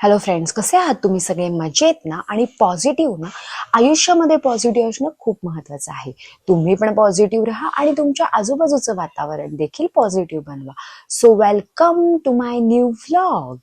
Hello friends कसे आहात तुम्ही सगळे? मजेत ना? आणि पॉझिटिव्ह ना? आयुष्यामध्ये पॉझिटिव्ह असणं खूप महत्वाचं आहे. तुम्ही पण पॉझिटिव्ह राहा आणि तुमच्या आजूबाजूचं वातावरण देखील पॉझिटिव्ह बनवा. So welcome to my new vlog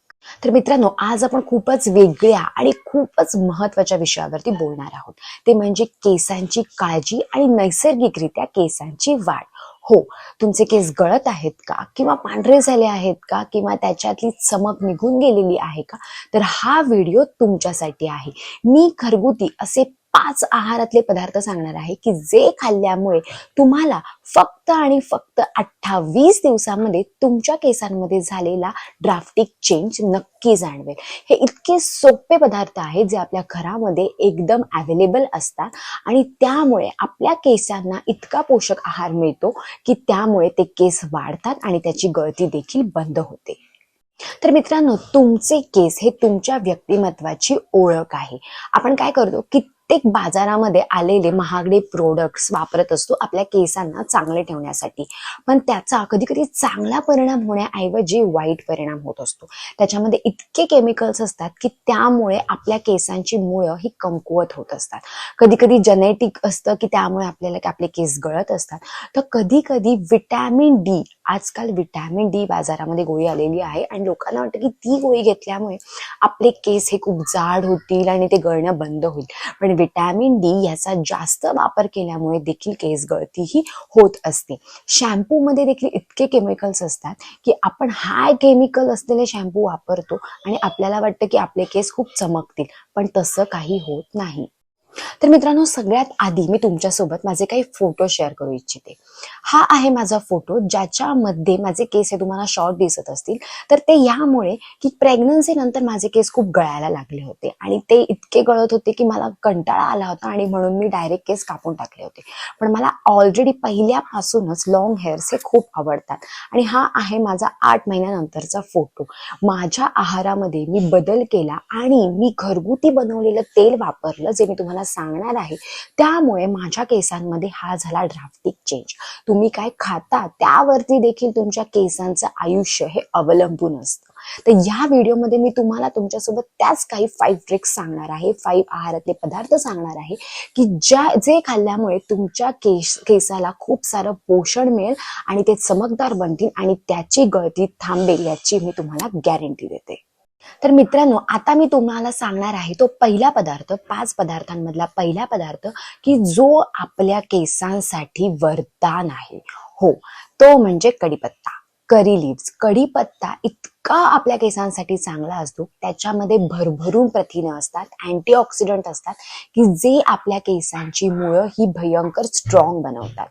तर मित्रांनो आज आपण खूपच वेगळ्या आणि खूपच महत्त्वाच्या विषयावरती बोलणार आहोत. ते म्हणजे केसांची काळजी आणि नैसर्गिकरित्या केसांची वाढ. हो तुमचे केस गळत आहेत का? किंवा पांढरे झाले आहेत का? किंवा त्याच्यातली चमक निघून गेलेली आहे का? तर हा व्हिडिओ तुमच्यासाठी आहे. मी घरगुती असे पाच आहारातले पदार्थ सांगणार आहे की जे खाल्ल्यामुळे तुम्हाला फक्त आणि फक्त अठ्ठावीस दिवसामध्ये तुमच्या केसांमध्ये झालेला ड्राफ्टिक चेंज नक्की जाणवेल. हे इतके सोपे पदार्थ आहेत जे आपल्या घरामध्ये एकदम अवेलेबल असतात आणि त्यामुळे आपल्या केसांना इतका पोषक आहार मिळतो की त्यामुळे ते केस वाढतात आणि त्याची गळती देखील बंद होते. तर मित्रांनो तुमचे केस हे तुमच्या व्यक्तिमत्वाची ओळख आहे. आपण काय करतो? प्रत्येक बाजारामध्ये आलेले महागडे प्रोडक्ट्स वापरत असतो आपल्या केसांना चांगले ठेवण्यासाठी. पण त्याचा कधी कधी चांगला परिणाम होण्याऐवजी वाईट परिणाम होत असतो. त्याच्यामध्ये इतके केमिकल्स असतात की त्यामुळे आपल्या केसांची मुळं ही कमकुवत होत असतात. कधी कधी जेनेटिक असतं की त्यामुळे आपल्याला आपले केस गळत असतात. तर कधी कधी विटॅमिन डी आजकाल विटॅमिन डी बाजारामध्ये गोळी आलेली आहे आणि लोकांना वाटतं की ती गोळी घेतल्यामुळे आपले केस हे खूप जाड होतील आणि ते गळणं बंद होईल. पण विटॅमिन डी याचा जास्त वापर केल्यामुळे देखील केस गळती ही होत असते. शॅम्पू मध्ये देखील इतके केमिकल्स असतात की आपण हाय केमिकल असलेले शॅम्पू वापरतो आणि आपल्याला वाटतं की आपले केस खूप चमकतील. पण तसं काही होत नाही. तर मित्रांनो सगळ्यात आधी मी तुमच्यासोबत माझे काही फोटो शेअर करू इच्छिते. हा आहे माझा फोटो ज्याच्यामध्ये माझे केस हे तुम्हाला शॉर्ट दिसत असतील. तर ते यामुळे की प्रेग्नन्सी नंतर माझे केस खूप गळायला लागले होते. आणि ते इतके गळत होते की मला कंटाळा आला होता आणि म्हणून मी डायरेक्ट केस कापून टाकले होते. पण मला ऑलरेडी पहिल्यापासूनच लॉंग हेअर्स हे खूप आवडतात. आणि हा आहे माझा आठ महिन्यानंतरचा फोटो माझ्या आहारामध्ये मी बदल केला आणि मी घरगुती बनवलेलं तेल वापरलं जे मी तुम्हाला सांगणार आहे. त्यामुळे माझ्या केसांमध्ये हा झाला ड्राफ्टिक चेंज तुम्ही काय खाता त्यावरती देखील तुमच्या केसांचं आयुष्य हे अवलंबून असतं. तर या व्हिडिओमध्ये मी तुम्हाला तुमच्यासोबत त्याच काही फाईव्ह ट्रिक्स सांगणार आहे. फाईव्ह आहारातले पदार्थ सांगणार आहे की ज्या जे खाल्ल्यामुळे तुमच्या केस केसाला खूप सारं पोषण मिळेल आणि ते चमकदार बनतील आणि त्याची गळती थांबेल याची मी तुम्हाला गॅरंटी देते. तर मित्रांनो आता मी तुम्हाला सांगणार आहे तो पहिला पदार्थ पाच पदार्थांमधला पहिला पदार्थ की जो आपल्या केसांसाठी वरदान आहे. हो तो म्हणजे कडीपत्ता करी लिव्स. कढीपत्ता इतका आपल्या केसांसाठी चांगला असतो त्याच्यामध्ये भरभरून प्रथिनं असतात अँटीऑक्सिडंट असतात की जे आपल्या केसांची मुळं ही भयंकर स्ट्रॉंग बनवतात.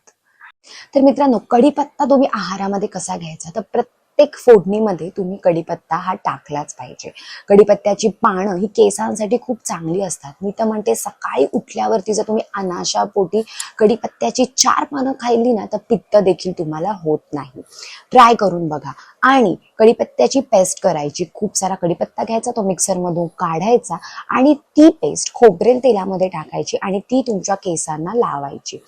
तर मित्रांनो कढीपत्ता तुम्ही आहारामध्ये कसा घ्यायचा? तर प्रत्येक फोडणीमध्ये तुम्ही कढीपत्ता हा टाकलाच पाहिजे. कढीपत्त्याची पानं ही केसांसाठी खूप चांगली असतात. मी तर म्हणते सकाळी उठल्यावरती जर तुम्ही अनाशा पोटी कढीपत्त्याची चार पानं खाल्ली ना तर पित्त देखील तुम्हाला होत नाही. ट्राय करून बघा. आणि कढीपत्त्याची पेस्ट करायची. खूप सारा कडीपत्ता घ्यायचा तो मिक्सरमधून काढायचा आणि ती पेस्ट खोबरेल तेलामध्ये टाकायची आणि ती तुमच्या केसांना लावायची.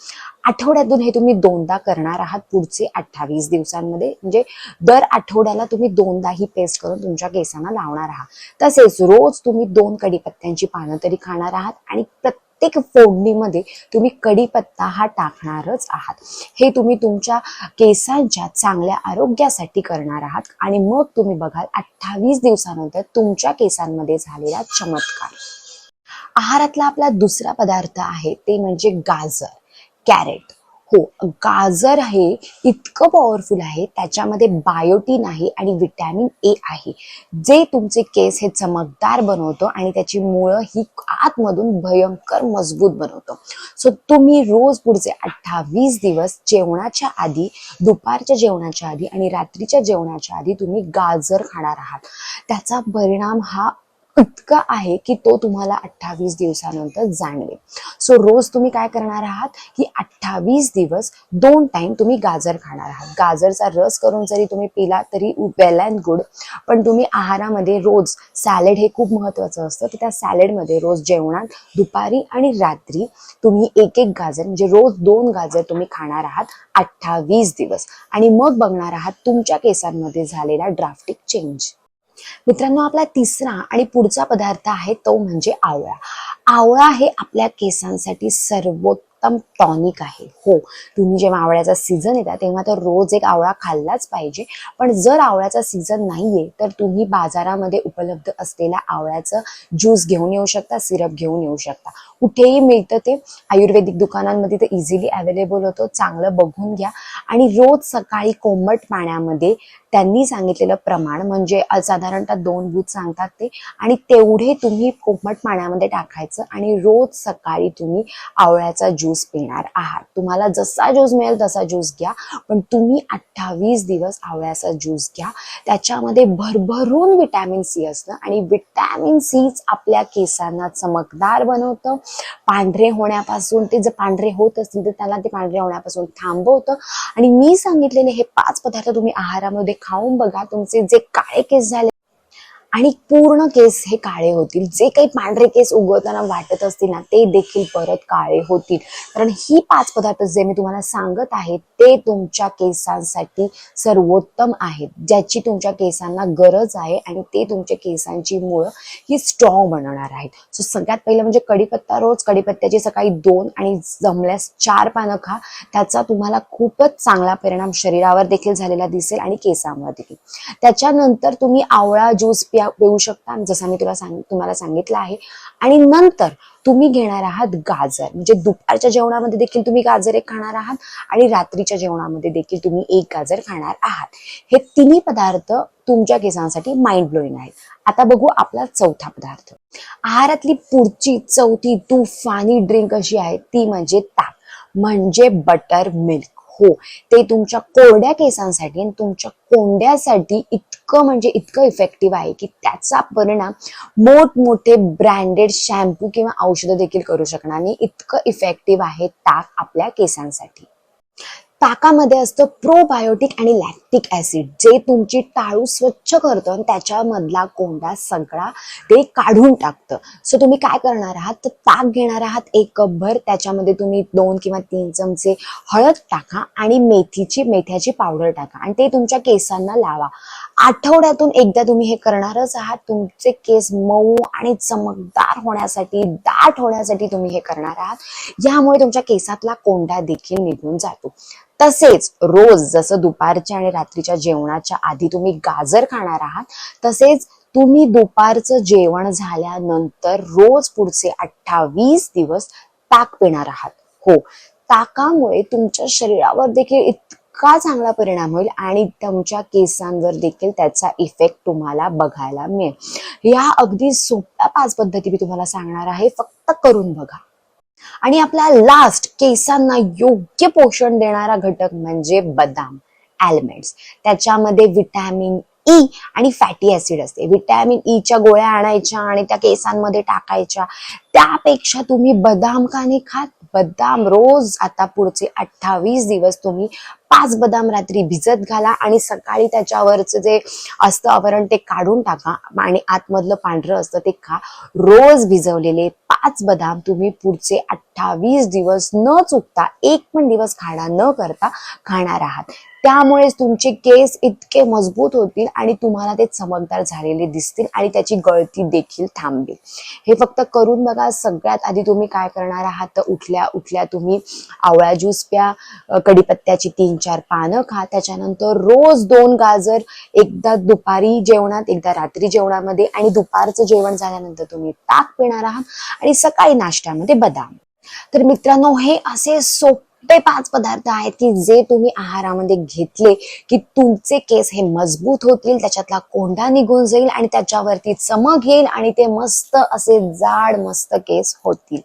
आठवड्यातून हे तुम्ही दोनदा करणार आहात पुढचे अठ्ठावीस दिवसांमध्ये. म्हणजे दर आठवड्याला तुम्ही दोनदा ही पेस्ट करून तुमच्या केसांना लावणार आहात. तसेच रोज तुम्ही दोन कडीपत्त्यांची पानं तरी खाणार आहात आणि प्रत्येक फोडणीमध्ये तुम्ही कडीपत्ता हा टाकणारच आहात. हे तुम्ही तुमच्या केसांच्या चांगल्या आरोग्यासाठी करणार आहात आणि मग तुम्ही बघाल अठ्ठावीस दिवसानंतर तुमच्या केसांमध्ये झालेला चमत्कार. आहारातला आपला दुसरा पदार्थ आहे ते म्हणजे गाजर. कॅरेट. हो गाजर हे इतकं पॉवरफुल आहे त्याच्यामध्ये बायोटीन आहे आणि विटॅमिन ए आहे. जे तुमचे केस हे चमकदार बनवतो आणि त्याची मुळं ही आतमधून भयंकर मजबूत बनवतो. सो तुम्ही रोज पुढचे अठ्ठावीस दिवस जेवणाच्या आधी दुपारच्या जेवणाच्या आधी आणि रात्रीच्या जेवणाच्या आधी तुम्ही गाजर खाणार आहात. त्याचा परिणाम हा इतकं आहे की तो तुम्हाला अठ्ठावीस दिवसानंतर जाणवेल. सो रोज तुम्ही काय करणार आहात? की अठ्ठावीस दिवस दोन टाइम तुम्ही गाजर खाणार आहात. गाजरचा रस करून जरी तुम्ही पिला तरी वेल अँड गुड पण तुम्ही आहारामध्ये रोज सॅलेड हे खूप महत्वाचं असतं. तर त्या सॅलेडमध्ये रोज जेवणात दुपारी आणि रात्री तुम्ही एक एक गाजर म्हणजे रोज दोन गाजर तुम्ही खाणार आहात अठ्ठावीस दिवस. आणि मग बघणार आहात तुमच्या केसांमध्ये झालेला ड्राफ्टिक चेंज मित्रांनो आपला तिसरा आणि पुढचा पदार्थ आहे तो म्हणजे आवळा. आवळा हे आपल्या केसांसाठी सर्वोत्तम टॉनिक आहे. हो तुम्ही जेव्हा आवळ्याचा सीझन येतात तेव्हा तर रोज एक आवळा खाल्लाच पाहिजे. पण जर आवळ्याचा सीझन नाहीये तर तुम्ही बाजारामध्ये उपलब्ध असलेला आवळ्याचं ज्यूस घेऊन येऊ शकता सिरप घेऊन येऊ शकता. कुठेही मिळतं ते. आयुर्वेदिक दुकानांमध्ये ते इझिली अवेलेबल होतं. चांगलं बघून घ्या. आणि रोज सकाळी कोमट पाण्यामध्ये त्यांनी सांगितलेलं प्रमाण म्हणजे साधारणतः दोन बूथ सांगतात ते आणि तेवढे तुम्ही कोमट पाण्यामध्ये टाकायचं आणि रोज सकाळी तुम्ही आवळ्याचा ज्यूस ज्यूस पिणार आहात. तुम्हाला जसा ज्यूस मिळेल तसा ज्यूस घ्या पण तुम्ही अठ्ठावीस दिवस आवळ्याचा ज्यूस घ्या. त्याच्यामध्ये भरभरून विटॅमिन सी असतं आणि विटॅमिन सीच आपल्या केसांना चमकदार बनवतं. पांढरे होण्यापासून ते जर पांढरे होत असतील तर त्याला ते पांढरे होण्यापासून थांबवतं. आणि मी सांगितलेले हे पाच पदार्थ तुम्ही आहारामध्ये खाऊन बघा. तुमचे जे काळे केस झाले आणि पूर्ण केस हे काळे होतील. जे काही पांढरे केस उगवताना वाटत असतील ना ते देखील परत काळे होतील. कारण ही पाच पदार्थ जे मी तुम्हाला सांगत आहे ते तुमच्या केसांसाठी सर्वोत्तम आहेत. ज्याची तुमच्या केसांना गरज आहे आणि ते तुमच्या केसांची मुळं ही स्ट्रॉंग बनवणार आहेत. सो सगळ्यात पहिलं म्हणजे कडीपत्ता रोज कडीपत्त्याची सकाळी दोन आणि जमल्यास चार पानं खा. त्याचा तुम्हाला खूपच चांगला परिणाम शरीरावर देखील झालेला दिसेल आणि केसांवर देखील. त्याच्यानंतर तुम्ही आवळा ज्यूस पिऊ शकता. जसं मी तुला सांग तुम्हाला सांगितलं आहे. आणि नंतर तुम्ही घेणार आहात गाजर. म्हणजे दुपारच्या जेवणामध्ये देखील तुम्ही गाजर एक खाणार आहात आणि रात्रीच्या जेवणामध्ये देखील तुम्ही एक गाजर खाणार आहात. हे तिन्ही पदार्थ तुमच्या केसांसाठी माइंड ब्लोईंग आहेत. आता बघू आपला चौथा पदार्थ. आहारातली पुढची चौथी तुफानी ड्रिंक अशी आहे. ती म्हणजे ताक. म्हणजे बटर मिल्क हो ते तुमच्या कोरड्या केसांसाठी आणि तुमच्या कोंड्यासाठी इतकं म्हणजे इतकं इफेक्टिव्ह आहे की त्याचा परिणाम मोठमोठे ब्रँडेड शॅम्पू किंवा औषधं देखील करू शकणार आणि इतकं इफेक्टिव्ह आहे ताक आपल्या केसांसाठी. ताकामध्ये असतं प्रोबायोटिक आणि लॅक्टिक ऍसिड जे तुमची टाळू स्वच्छ करतं आणि त्याच्यामधला कोंडा सगळा ते काढून टाकतं. सो तुम्ही काय करणार आहात? तर ताक घेणार आहात एक कपभर त्याच्यामध्ये तुम्ही दोन किंवा तीन चमचे हळद टाका आणि मेथीची मेथ्याची पावडर टाका आणि ते तुमच्या केसांना लावा. आठवड्यातून एकदा तुम्ही हे करणारच आहात. तुमचे केस मऊ आणि चमकदार होण्यासाठी दाट होण्यासाठी तुम्ही हे करणार आहात. यामुळे तुमच्या केसातला कोंडा देखील निघून जातो. तसेच रोज जसं दुपारच्या आणि रात्रीच्या जेवणाच्या आधी तुम्ही गाजर खाणार आहात तसेच तुम्ही दुपारचं जेवण झाल्यानंतर रोज पुढचे अठ्ठावीस दिवस ताक पिणार आहात. हो ताकामुळे तुमच्या शरीरावर देखील इतका चांगला परिणाम होईल आणि तुमच्या केसांवर देखील त्याचा इफेक्ट तुम्हाला बघायला मिळेल. या अगदी सोप्या पाच पद्धती मी तुम्हाला सांगणार आहे. फक्त करून बघा. आणि आपला लास्ट केसांना योग्य पोषण देणारा घटक म्हणजे बदाम ॲलमेंट्स त्याच्यामध्ये विटॅमिन ई e आणि फॅटी ऍसिड असते. विटॅमिन ईच्या e गोळ्या आणायच्या आणि त्या केसांमध्ये टाकायच्या. त्यापेक्षा तुम्ही बदाम का नाही खात? बदाम रोज आता पुढचे अठ्ठावीस दिवस तुम्ही पाच बदाम रात्री भिजत घाला आणि सकाळी त्याच्यावरचं जे असतं आवरण ते काढून टाका आणि आतमधलं पांढरं असतं ते खा. रोज भिजवलेले पाच बदाम तुम्ही पुढचे अठ्ठावीस दिवस न चुकता एक पण दिवस खाणा न करता खाणार आहात. त्यामुळेच तुमचे केस इतके मजबूत होतील आणि तुम्हाला ते चमकदार झालेले दिसतील आणि त्याची गळती देखील थांबेल. हे फक्त करून बघा सगळ्यात आधी तुम्ही काय करणार आहात? तर उठल्या उठल्या तुम्ही आवळा ज्यूस प्या कडीपत्त्याची कढीपत्त्याची तीन चार पानं खा. त्याच्यानंतर रोज दोन गाजर एकदा दुपारी जेवणात एकदा रात्री जेवणामध्ये आणि दुपारचं जेवण झाल्यानंतर तुम्ही ताक पिणार आहात आणि सकाळी नाश्त्यामध्ये बदाम. तर मित्रांनो हे असे सोपे पाच पदार्थ आहेत की जे तुम्ही आहारामध्ये घेतले की तुमचे केस हे मजबूत होतील त्याच्यातला कोंडा निघून जाईल आणि त्याच्यावरती चमक येईल आणि ते मस्त असे जाड मस्त केस होतील.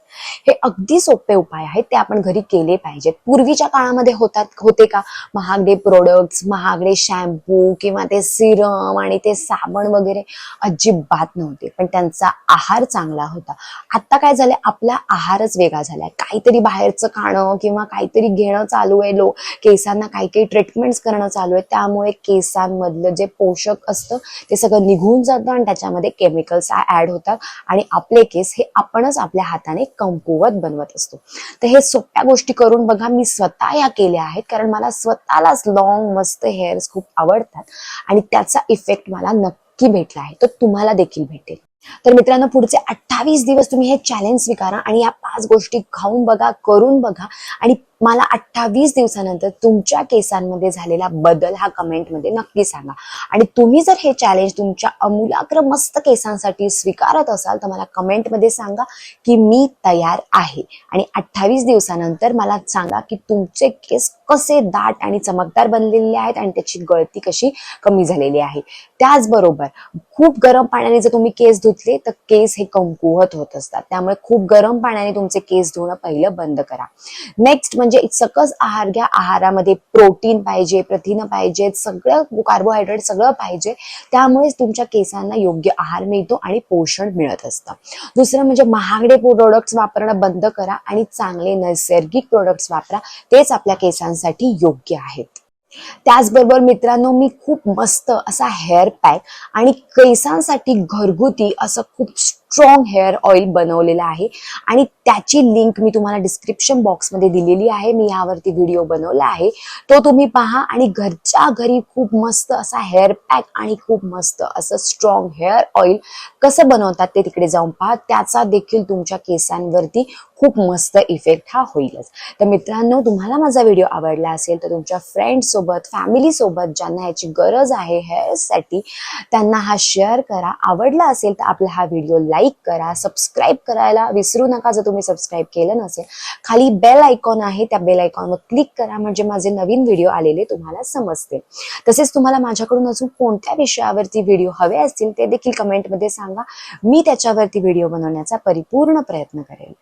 हे अगदी सोपे उपाय आहेत ते आपण घरी केले पाहिजेत. पूर्वीच्या काळामध्ये होतात होते का? महागडे प्रोडक्ट्स महागडे शॅम्पू किंवा ते सिरम आणि ते साबण वगैरे अजिबात नव्हते पण त्यांचा आहार चांगला होता. आता काय झालंय? आपला आहारच वेगळा झालाय. काहीतरी बाहेरचं खाणं किंवा काहीतरी घेणं चालू आहे लो केसांना काही काही ट्रीटमेंट्स करणं चालू आहे. त्यामुळे केसांमधलं जे पोषक असतं ते सगळं निघून जातं आणि त्याच्यामध्ये केमिकल्स ऍड होतात. आणि आपले केस हे आपणच आपल्या हाताने कमकुवत बनवत असतो. तर हे सोप्या गोष्टी करून बघा मी स्वतः या केल्या आहेत. कारण मला स्वतःलाच लॉंग मस्त हेअर्स खूप आवडतात. आणि त्याचा इफेक्ट मला नक्की भेटला आहे. तर तुम्हाला देखील भेटेल. तर मित्रांनो पुढचे अठ्ठावीस दिवस तुम्ही हे चॅलेंज स्वीकारा आणि या पाच गोष्टी खाऊन बघा करून बघा आणि मला अठ्ठावीस दिवसानंतर तुमच्या केसांमध्ये झालेला बदल हा कमेंटमध्ये नक्की सांगा. आणि तुम्ही जर हे चॅलेंज तुमच्या अमूलाग्र मस्त केसांसाठी स्वीकारत असाल तर मला कमेंटमध्ये सांगा की मी तयार आहे. आणि अठ्ठावीस दिवसानंतर मला सांगा की तुमचे केस कसे दाट आणि चमकदार बनलेले आहेत आणि त्याची गळती कशी कमी झालेली आहे. त्याचबरोबर खूप गरम पाण्याने जर तुम्ही केस धुतले तर केस हे कमकुवत होत असतात. त्यामुळे खूप गरम पाण्याने तुमचे केस धुणं पहिलं बंद करा. नेक्स्ट म्हणजे म्हणजे सकस आहार घ्या. आहारामध्ये प्रोटीन पाहिजे प्रथिनं पाहिजे सगळं कार्बोहायड्रेट सगळं पाहिजे. त्यामुळेच तुमच्या केसांना योग्य आहार मिळतो आणि पोषण मिळत असतं. दुसरं म्हणजे महागडे प्रोडक्ट्स वापरणं बंद करा आणि चांगले नैसर्गिक प्रोडक्ट्स वापरा. तेच आपल्या केसांसाठी योग्य आहेत. त्याचबरोबर मित्रांनो मी खूप मस्त असा हेअर पॅक आणि केसांसाठी घरगुती असं खूप स्ट्रॉंग हेअर ऑइल बनवलेलं आहे. आणि त्याची लिंक मी तुम्हाला डिस्क्रिप्शन बॉक्समध्ये दिलेली आहे. मी यावरती व्हिडिओ बनवला आहे. तो तुम्ही पहा आणि घरच्या घरी खूप मस्त असा हेअर पॅक आणि खूप मस्त असं स्ट्रॉंग हेअर ऑइल कसं बनवतात ते तिकडे जाऊन पहा. त्याचा देखील तुमच्या केसांवरती खूप मस्त इफेक्ट हा होईलच. तर मित्रांनो तुम्हाला माझा व्हिडिओ आवडला असेल तर तुमच्या फ्रेंडसोबत फॅमिलीसोबत ज्यांना याची गरज आहे हेअरसाठी त्यांना हा शेअर करा. आवडला असेल तर आपला हा व्हिडिओ लाईक करा सबस्क्राईब करायला विसरू नका जर तुम्ही सबस्क्राईब केलं नसेल. खाली बेल आयकॉन आहे त्या बेल आयकॉनवर क्लिक करा म्हणजे माझे नवीन व्हिडिओ आलेले तुम्हाला समजतील. तसेच तुम्हाला माझ्याकडून अजून कोणत्या विषयावरती व्हिडिओ हवे असतील ते देखील कमेंटमध्ये सांगा. मी त्याच्यावरती व्हिडिओ बनवण्याचा परिपूर्ण प्रयत्न करेल.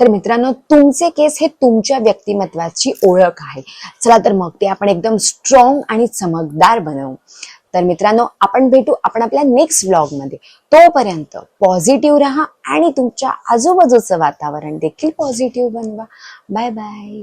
तर मित्रांनो तुमचे केस हे तुमच्या व्यक्तिमत्वाची ओळख आहे. चला तर मग ते आपण एकदम स्ट्रॉंग आणि चमकदार बनवू. तर मित्रांनो आपण भेटू आपण आपल्या नेक्स्ट व्लॉगमध्ये तोपर्यंत पॉझिटिव्ह राहा आणि तुमच्या आजूबाजूचं वातावरण देखील पॉझिटिव्ह बनवा. Bye bye